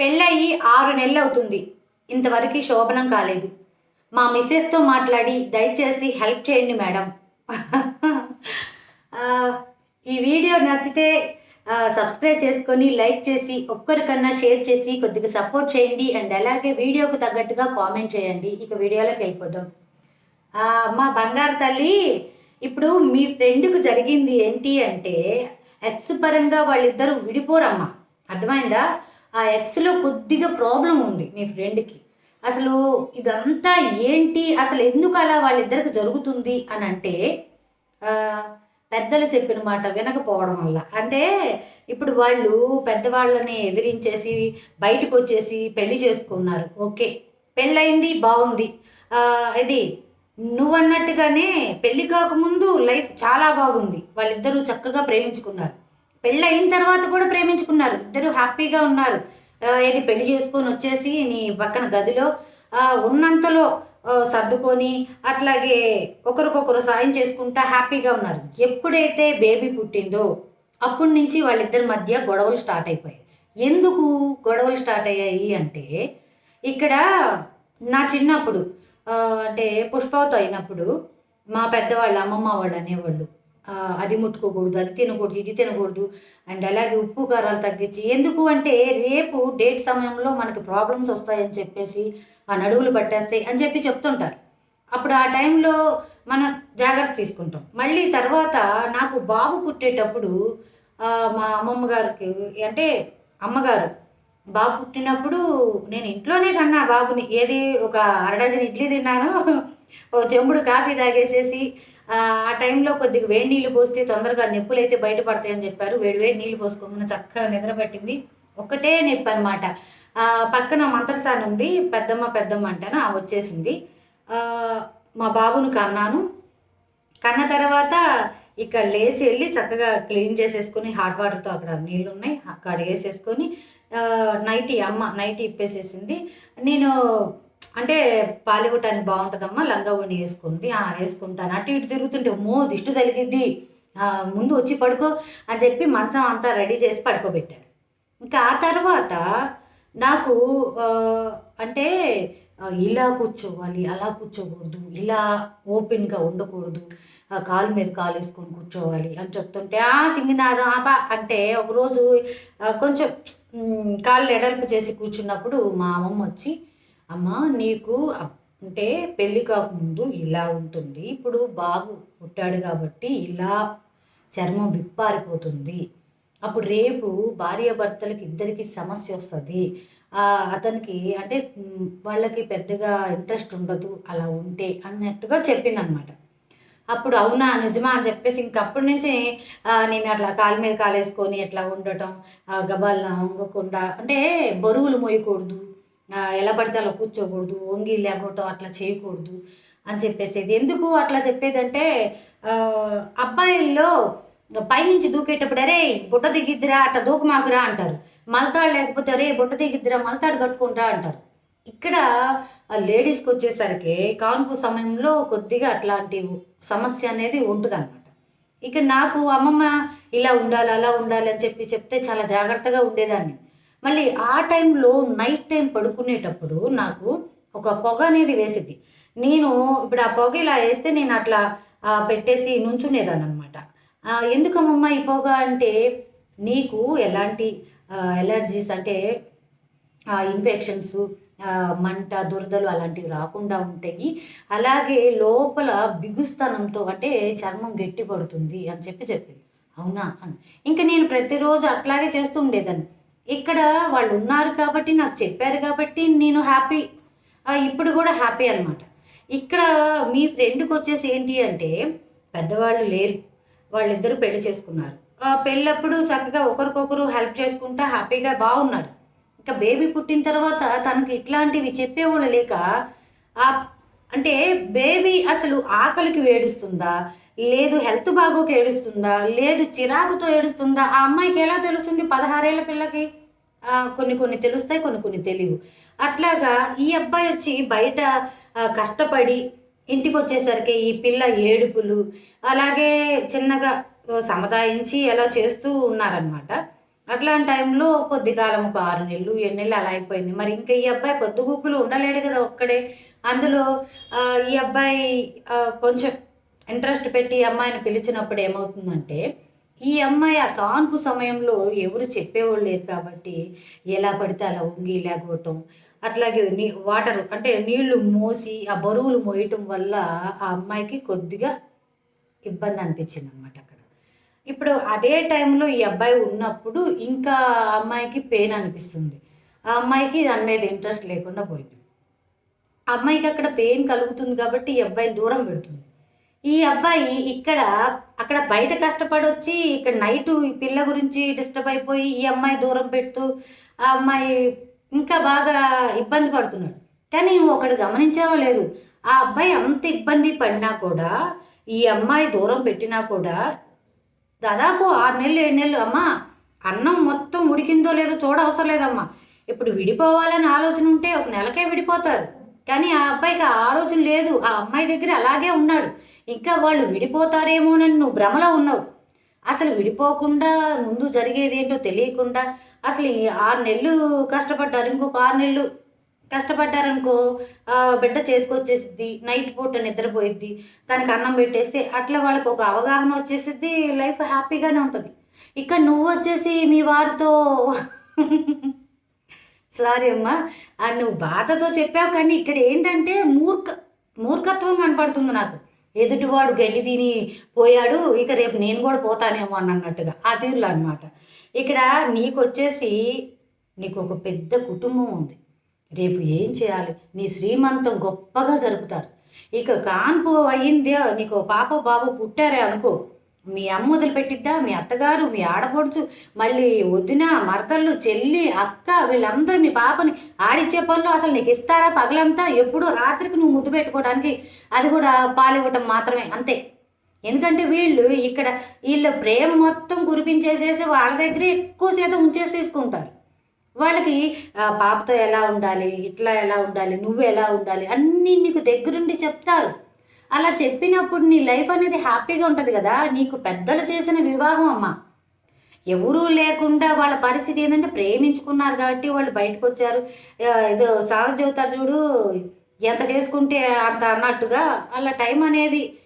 పెళ్ళయి ఆరు నెలలు అవుతుంది ఇంతవరకు శోభనం కాలేదు. మా మిస్సెస్తో మాట్లాడి దయచేసి హెల్ప్ చేయండి మేడం. ఈ వీడియో నచ్చితే సబ్స్క్రైబ్ చేసుకొని లైక్ చేసి ఒక్కరికన్నా షేర్ చేసి కొద్దిగా సపోర్ట్ చేయండి. అండ్ అలాగే వీడియోకు తగ్గట్టుగా కామెంట్ చేయండి. ఇక వీడియోలోకి వెళ్ళిపోదాం. మా బంగారు తల్లి ఇప్పుడు మీ ఫ్రెండ్కు జరిగింది ఏంటి అంటే ఎక్స్ పరంగా వాళ్ళిద్దరూ విడిపోరమ్మా. అర్థమైందా? ఆ ఎక్స్లో కొద్దిగా ప్రాబ్లం ఉంది మీ ఫ్రెండ్కి. అసలు ఇదంతా ఏంటి? అసలు ఎందుకు అలా వాళ్ళిద్దరికి జరుగుతుంది అని అంటే పెద్దలు చెప్పిన మాట వినకపోవడం వల్ల. అంటే ఇప్పుడు వాళ్ళు పెద్దవాళ్ళని ఎదిరించేసి బయటకు వచ్చేసి పెళ్ళి చేసుకున్నారు. ఓకే పెళ్ళయింది బాగుంది ఇది నువ్వన్నట్టుగానే పెళ్ళి కాకముందు లైఫ్ చాలా బాగుంది. వాళ్ళిద్దరూ చక్కగా ప్రేమించుకున్నారు. పెళ్ళయిన తర్వాత కూడా ప్రేమించుకున్నారు. ఇద్దరు హ్యాపీగా ఉన్నారు. ఏది పెళ్ళి చేసుకొని వచ్చేసి నీ పక్కన గదిలో ఉన్నంతలో సర్దుకొని అట్లాగే ఒకరికొకరు సాయం చేసుకుంటా హ్యాపీగా ఉన్నారు. ఎప్పుడైతే బేబీ పుట్టిందో అప్పటి నుంచి వాళ్ళిద్దరి మధ్య గొడవలు స్టార్ట్ అయిపోయాయి. ఎందుకు గొడవలు స్టార్ట్ అయ్యాయి అంటే ఇక్కడ నా చిన్నప్పుడు అంటే పుష్పవతో అయినప్పుడు మా పెద్దవాళ్ళు అమ్మమ్మ వాళ్ళు అనేవాళ్ళు అది ముట్టుకోకూడదు అది తినకూడదు ఇది తినకూడదు. అండ్ అలాగే ఉప్పు కారాలు తగ్గించి ఎందుకు అంటే రేపు డేట్ సమయంలో మనకి ప్రాబ్లమ్స్ వస్తాయని చెప్పేసి ఆ నడువులు పట్టేస్తాయి అని చెప్పి చెప్తుంటారు. అప్పుడు ఆ టైంలో మనం జాగ్రత్త తీసుకుంటాం. మళ్ళీ తర్వాత నాకు బాబు పుట్టేటప్పుడు మా అమ్మమ్మ గారికి అంటే అమ్మగారు బాబు పుట్టినప్పుడు నేను ఇంట్లోనే కన్నా బాబుని ఏది ఒక అర డజన్ ఇడ్లీ తిన్నాను ఓ చెంబుడు కాఫీ తాగేసేసి ఆ టైంలో కొద్దిగా వేడి నీళ్ళు పోస్తే తొందరగా నొప్పులు అయితే బయటపడతాయని చెప్పారు. వేడి వేడి నీళ్ళు పోసుకోమని చక్కగా నిద్రపట్టింది ఒకటే నొప్పి అనమాట పక్కన మంత్రసాని ఉంది. పెద్దమ్మ పెద్దమ్మ అంటాను ఆ వచ్చేసింది మా బాబును కన్నాను. కన్న తర్వాత ఇక లేచి వెళ్ళి చక్కగా క్లీన్ చేసేసుకొని హాట్ వాటర్తో అక్కడ నీళ్ళు ఉన్నాయి అక్కడ కడిగేసేసుకొని నైటీ అమ్మ నైటీ ఇప్పేసేసింది. నేను అంటే పాలివ్వటానికి బాగుంటుందమ్మా లంగా ఓణి వేసుకుంది ఆ వేసుకుంటాను. అటు ఇటు తిరుగుతుంటే మో దిష్టి తగిలింది. ముందు వచ్చి పడుకో అని చెప్పి మంచం అంతా రెడీ చేసి పడుకోబెట్టారు ఇంకా ఆ తర్వాత నాకు అంటే ఇలా కూర్చోవాలి అలా కూర్చోకూడదు ఇలా ఓపెన్గా ఉండకూడదు ఆ, కాలు మీద కాలు వేసుకొని కూర్చోవాలి అని చెప్తుంటే ఆ సింగినాథం ఆపా అంటే ఒకరోజు కొంచెం కాళ్ళు ఎడల్పు చేసి కూర్చున్నప్పుడు మా అమ్మమ్మ వచ్చి అమ్మ నీకు అంటే పెళ్ళి కాకముందు ఇలా ఉంటుంది. ఇప్పుడు బాబు పుట్టాడు కాబట్టి ఇలా చర్మం విప్పారిపోతుంది. అప్పుడు రేపు భార్యాభర్తలకి ఇద్దరికి సమస్య వస్తుంది. అతనికి అంటే వాళ్ళకి పెద్దగా ఇంట్రెస్ట్ ఉండదు అలా ఉంటే అన్నట్టుగా చెప్పింది అనమాట అప్పుడు అవునా నిజమా అని చెప్పేసి ఇంకప్పటి నుంచి నేను అట్లా కాలు మీద కాలేసుకొని అట్లా ఉండటం ఆ, గబాల్న వంగకుండా అంటే బరువులు మోయకూడదు ఎలా పడితే అలా కూర్చోకూడదు వంగి లేకపోవటం అట్లా చేయకూడదు అని చెప్పేసేది. ఎందుకు అట్లా చెప్పేదంటే అబ్బాయిల్లో పైనుంచి దూకేటప్పుడు అరే బుట్ట దిగిద్దిరా అట్లా దూకమాకురా అంటారు. మలతాడు లేకపోతే అరే బుట్ట దిగిద్దిరా మలతాడు కట్టుకుంటా అంటారు. ఇక్కడ లేడీస్కి వచ్చేసరికి కాన్పు సమయంలో కొద్దిగా అట్లాంటి సమస్య అనేది ఉంటుంది అనమాట ఇక నాకు అమ్మమ్మ ఇలా ఉండాలి అలా ఉండాలి అని చెప్పి చెప్తే చాలా జాగ్రత్తగా ఉండేదాన్ని. మళ్ళీ ఆ టైంలో నైట్ టైం పడుకునేటప్పుడు నాకు ఒక పొగ అనేది వేసింది నేను ఇప్పుడు ఆ పొగ ఇలా వేస్తే నేను అట్లా పెట్టేసి నుంచునేదాన్ని అనమాట ఎందుకమ్మమ్మ ఈ పొగ అంటే నీకు ఎలాంటి ఎలర్జీస్ అంటే ఇన్ఫెక్షన్స్ మంట దురదలు అలాంటివి రాకుండా ఉంటాయి. అలాగే లోపల బిగుస్తనంతో అంటే చర్మం గట్టి పడుతుంది అని చెప్పి చెప్పింది. అవునా? అని. ఇంకా నేను ప్రతిరోజు అట్లాగే చేస్తూ ఉండేదాన్ని. ఇక్కడ వాళ్ళు ఉన్నారు కాబట్టి నాకు చెప్పారు కాబట్టి నేను హ్యాపీ. ఇప్పుడు కూడా హ్యాపీ అనమాట ఇక్కడ మీ ఫ్రెండ్కి వచ్చేసి ఏంటి అంటే పెద్దవాళ్ళు లేరు. వాళ్ళిద్దరూ పెళ్ళి చేసుకున్నారు. పెళ్ళప్పుడు చక్కగా ఒకరికొకరు హెల్ప్ చేసుకుంటా హ్యాపీగా బాగున్నారు. ఇంకా బేబీ పుట్టిన తర్వాత తనకి ఇట్లాంటివి చెప్పేవాళ్ళు లేక ఆ అంటే బేబీ అసలు ఆకలికి వేడుస్తుందా లేదు హెల్త్ బాగోకి ఏడుస్తుందా? లేదు చిరాకుతో ఏడుస్తుందా? ఆ అమ్మాయికి ఎలా తెలుస్తుంది పదహారేళ్ళ పిల్లకి? కొన్ని కొన్ని తెలుస్తాయి కొన్ని కొన్ని తెలియవు అట్లాగా ఈ అబ్బాయి వచ్చి బయట కష్టపడి ఇంటికి వచ్చేసరికి ఈ పిల్ల ఏడుపులు అలాగే చిన్నగా సముదాయించి ఎలా చేస్తూ ఉన్నారనమాట అట్లాంటి టైంలో కొద్ది కాలం ఒక ఆరు నెలలు ఏడు నెలలు అలా అయిపోయింది. మరి ఇంకా ఈ అబ్బాయి పొద్దుగుక్కులు ఉండలేడు కదా ఒక్కడే. అందులో ఈ అబ్బాయి కొంచెం ఇంట్రెస్ట్ పెట్టి ఈ అమ్మాయిని పిలిచినప్పుడు ఏమవుతుందంటే ఈ అమ్మాయి ఆ కాన్పు సమయంలో ఎవరు చెప్పేవాళ్ళు లేరు కాబట్టి ఎలా పడితే అలా ఉంగి లేకపోవటం. అట్లాగే నీ వాటర్ అంటే నీళ్ళు మోసి ఆ బరువులు మోయటం వల్ల ఆ అమ్మాయికి కొద్దిగా ఇబ్బంది అనిపించింది అనమాట అక్కడ. ఇప్పుడు అదే టైంలో ఈ అబ్బాయి ఉన్నప్పుడు ఇంకా అమ్మాయికి పెయిన్ అనిపిస్తుంది. ఆ అమ్మాయికి దాని మీద ఇంట్రెస్ట్ లేకుండా పోయింది. ఆ అమ్మాయికి అక్కడ పెయిన్ కలుగుతుంది కాబట్టి ఈ అబ్బాయిని దూరం పెడుతుంది. ఈ అబ్బాయి ఇక్కడ అక్కడ బయట కష్టపడి వచ్చి ఇక్కడ నైట్ ఈ పిల్ల గురించి డిస్టర్బ్ అయిపోయి ఈ అమ్మాయి దూరం పెడుతూ ఆ అమ్మాయి ఇంకా బాగా ఇబ్బంది పడుతున్నాడు. కానీ నువ్వు ఒకటి గమనించావో లేదు. ఆ అబ్బాయి అంత ఇబ్బంది పడినా కూడా ఈ అమ్మాయి దూరం పెట్టినా కూడా దాదాపు ఆరు నెలలు ఏడు నెలలు అమ్మా అన్నం మొత్తం ఉడికిందో లేదో చూడవసరం లేదమ్మా. ఇప్పుడు విడిపోవాలని ఆలోచన ఉంటే ఒక నెలకే విడిపోతారు. కానీ ఆ అబ్బాయికి ఆ ఆలోచన లేదు. ఆ అమ్మాయి దగ్గర అలాగే ఉన్నాడు. ఇంకా వాళ్ళు విడిపోతారేమో నువ్వు భ్రమలో ఉన్నావు. అసలు విడిపోకుండా ముందు జరిగేది ఏంటో తెలియకుండా అసలు ఈ ఆరు నెలలు కష్టపడ్డారు. ఇంకొక ఆరు నెలలు కష్టపడ్డారనుకో బిడ్డ చేతికి వచ్చేసిద్ది నైట్ పూట నిద్రపోయిద్ది దానికి అన్నం పెట్టేస్తే అట్లా వాళ్ళకి ఒక అవగాహన వచ్చేసిద్ది లైఫ్ హ్యాపీగానే ఉంటుంది. ఇక్కడ నువ్వు వచ్చేసి మీ వారితో సారీ అమ్మా ఆ నువ్వు బాధతో చెప్పావు కానీ ఇక్కడ ఏంటంటే మూర్ఖ మూర్ఖత్వం కనపడుతుంది నాకు. ఎదుటివాడు గడ్డి తిని పోయాడు ఇక రేపు నేను కూడా పోతానేమో అని అన్నట్టుగా. ఆ తీరులో అనమాట ఇక్కడ నీకు వచ్చేసి నీకు ఒక పెద్ద కుటుంబం ఉంది. రేపు ఏం చేయాలి? నీ శ్రీమంతం గొప్పగా జరుపుతారు. ఇక కాన్పు అయ్యిందే నీకు ఓ పాప బాబు పుట్టారే అనుకో. మీ అమ్మ వదిలిపెట్టిద్దా? మీ అత్తగారు మీ ఆడపడుచు మళ్ళీ వదిన మరదళ్ళు చెల్లి అక్క వీళ్ళందరూ మీ పాపని ఆడిచ్చే పనులు అసలు నీకు ఇస్తారా పగలంతా? ఎప్పుడో రాత్రికి నువ్వు ముద్దు పెట్టుకోవడానికి అది కూడా పాలివ్వటం మాత్రమే అంతే. ఎందుకంటే వీళ్ళు ఇక్కడ వీళ్ళ ప్రేమ మొత్తం కురిపించేసేసి వాళ్ళ దగ్గరే ఎక్కువ శాతం ఉంచేసేసుకుంటారు. వాళ్ళకి పాపతో ఎలా ఉండాలి? ఇట్లా ఎలా ఉండాలి? నువ్వు ఎలా ఉండాలి? అన్నీ నీకు దగ్గరుండి చెప్తారు. అలా చెప్పినప్పుడు నీ లైఫ్ అనేది హ్యాపీగా ఉంటుంది కదా? నీకు పెద్దలు చేసిన వివాహం అమ్మ. ఎవరూ లేకుండా వాళ్ళ పరిస్థితి ఏంటంటే ప్రేమించుకున్నారు కాబట్టి వాళ్ళు బయటకు వచ్చారు. ఏదో సాగు చెబుతారు చూడు ఎంత చేసుకుంటే అంత అన్నట్టుగా అలా టైం అనేది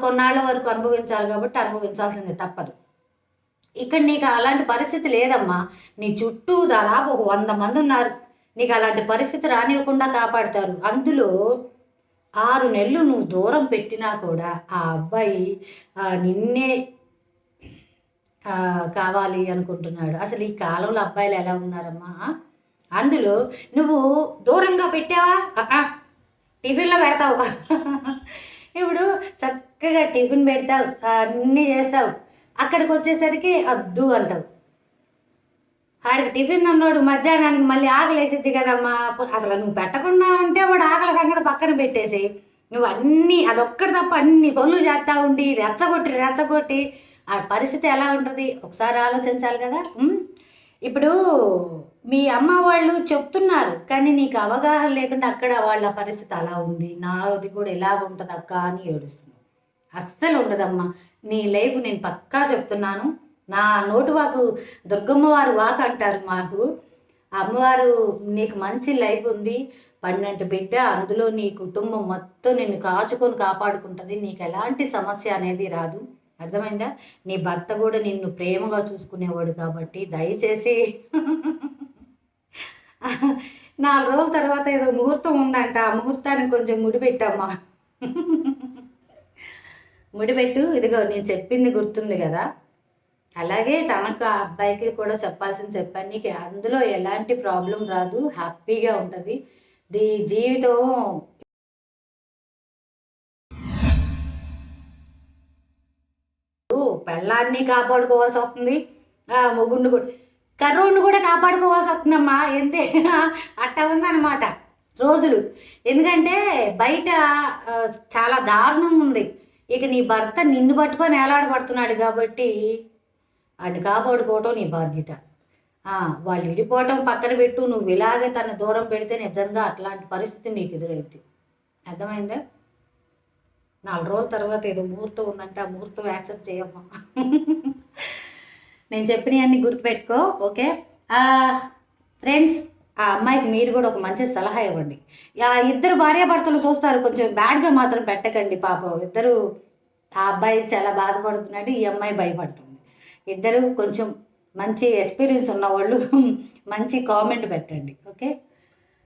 కొన్నాళ్ళ వరకు అనుభవించాలి కాబట్టి అనుభవించాల్సిందే తప్పదు. ఇక్కడ నీకు అలాంటి పరిస్థితి లేదమ్మా. నీ చుట్టూ దాదాపు ఒక వంద మంది ఉన్నారు. నీకు అలాంటి పరిస్థితి రానివ్వకుండా కాపాడుతారు. అందులో ఆరు నెలలు నువ్వు దూరం పెట్టినా కూడా ఆ అబ్బాయి నిన్నే కావాలి అనుకుంటున్నాడు. అసలు ఈ కాలంలో అబ్బాయిలు ఎలా ఉన్నారమ్మా? అందులో నువ్వు దూరంగా పెట్టావా? టిఫిన్లో పెడతావు. ఇప్పుడు చక్కగా టిఫిన్ పెడతావు అన్నీ చేస్తావు. అక్కడికి వచ్చేసరికి అద్దు అంటావు. ఆడికి టిఫిన్ అన్నాడు మధ్యాహ్నానికి మళ్ళీ ఆకలి వేసిద్ది కదమ్మా. అసలు నువ్వు పెట్టకుండా ఉంటే వాడు ఆకలి సంగతి పక్కన పెట్టేసి నువ్వు అన్నీ అదొక్కటి తప్ప అన్ని పనులు చేస్తా ఉండి రెచ్చగొట్టి రెచ్చగొట్టి ఆ పరిస్థితి ఎలా ఉంటుంది? ఒకసారి ఆలోచించాలి కదా. ఇప్పుడు మీ అమ్మ వాళ్ళు చెప్తున్నారు కానీ నీకు అవగాహన లేకుండా అక్కడ వాళ్ళ పరిస్థితి అలా ఉంది. నాది కూడా ఎలా ఉంటుంది అక్క అని ఏడుస్తున్నావు. అస్సలు ఉండదమ్మా. నీ లైఫ్ నేను పక్కా చెప్తున్నాను. నా నోటి వాకు దుర్గమ్మ వారు వాక్ అంటారు మాకు. అమ్మవారు నీకు మంచి లైఫ్ ఉంది. పన్నెండు బిడ్డ అందులో నీ కుటుంబం మొత్తం నిన్ను కాచుకొని కాపాడుకుంటుంది. నీకు ఎలాంటి సమస్య అనేది రాదు. అర్థమైందా? నీ భర్త కూడా నిన్ను ప్రేమగా చూసుకునేవాడు కాబట్టి దయచేసి నాలుగు రోజుల తర్వాత ఏదో ముహూర్తం ఉందంట. ఆ ముహూర్తానికి కొంచెం ముడిపెట్టమ్మా. ముడిపెట్టు. ఇదిగో నేను చెప్పింది గుర్తుంది కదా. అలాగే తనకు ఆ అబ్బాయికి కూడా చెప్పాల్సింది చెప్పాను నీకు అందులో ఎలాంటి ప్రాబ్లం రాదు హ్యాపీగా ఉంటుంది. దీ జీవితం పెళ్ళాన్ని కాపాడుకోవాల్సి వస్తుంది ఆ మొగుడిని కూడా. కరువును కూడా కాపాడుకోవాల్సి వస్తుందమ్మా ఎంతే అట్టా ఉందన్నమాట రోజులు. ఎందుకంటే బయట చాలా దారుణం ఉంది. ఇక నీ భర్త నిన్ను పట్టుకొని ఏలాడబడుతున్నాడు కాబట్టి వాడిని కాపాడుకోవటం నీ బాధ్యత. వాళ్ళు ఇడిపోవటం పక్కన పెట్టు నువ్వు ఇలాగే తను దూరం పెడితే నిజంగా అట్లాంటి పరిస్థితి మీకు ఎదురైద్ది. అర్థమైందా? నాలుగు రోజుల తర్వాత ఏదో ముహూర్తం ఉందంటే ఆ ముహూర్తం యాక్సెప్ట్ చేయమ్మా. నేను చెప్పినవన్నీ గుర్తుపెట్టుకో ఓకే? ఫ్రెండ్స్ ఆ అమ్మాయికి మీరు కూడా ఒక మంచి సలహా ఇవ్వండి. ఇద్దరు భార్యాభర్తలు చూస్తారు కొంచెం బ్యాడ్గా మాత్రం పెట్టకండి పాపం. ఇద్దరు ఆ అబ్బాయి చాలా బాధపడుతున్నాడు ఈ అమ్మాయి భయపడుతుంది. ఇద్దరు కొంచెం మంచి ఎక్స్పీరియన్స్ ఉన్నవాళ్ళు మంచి కామెంట్ పెట్టండి ఓకే?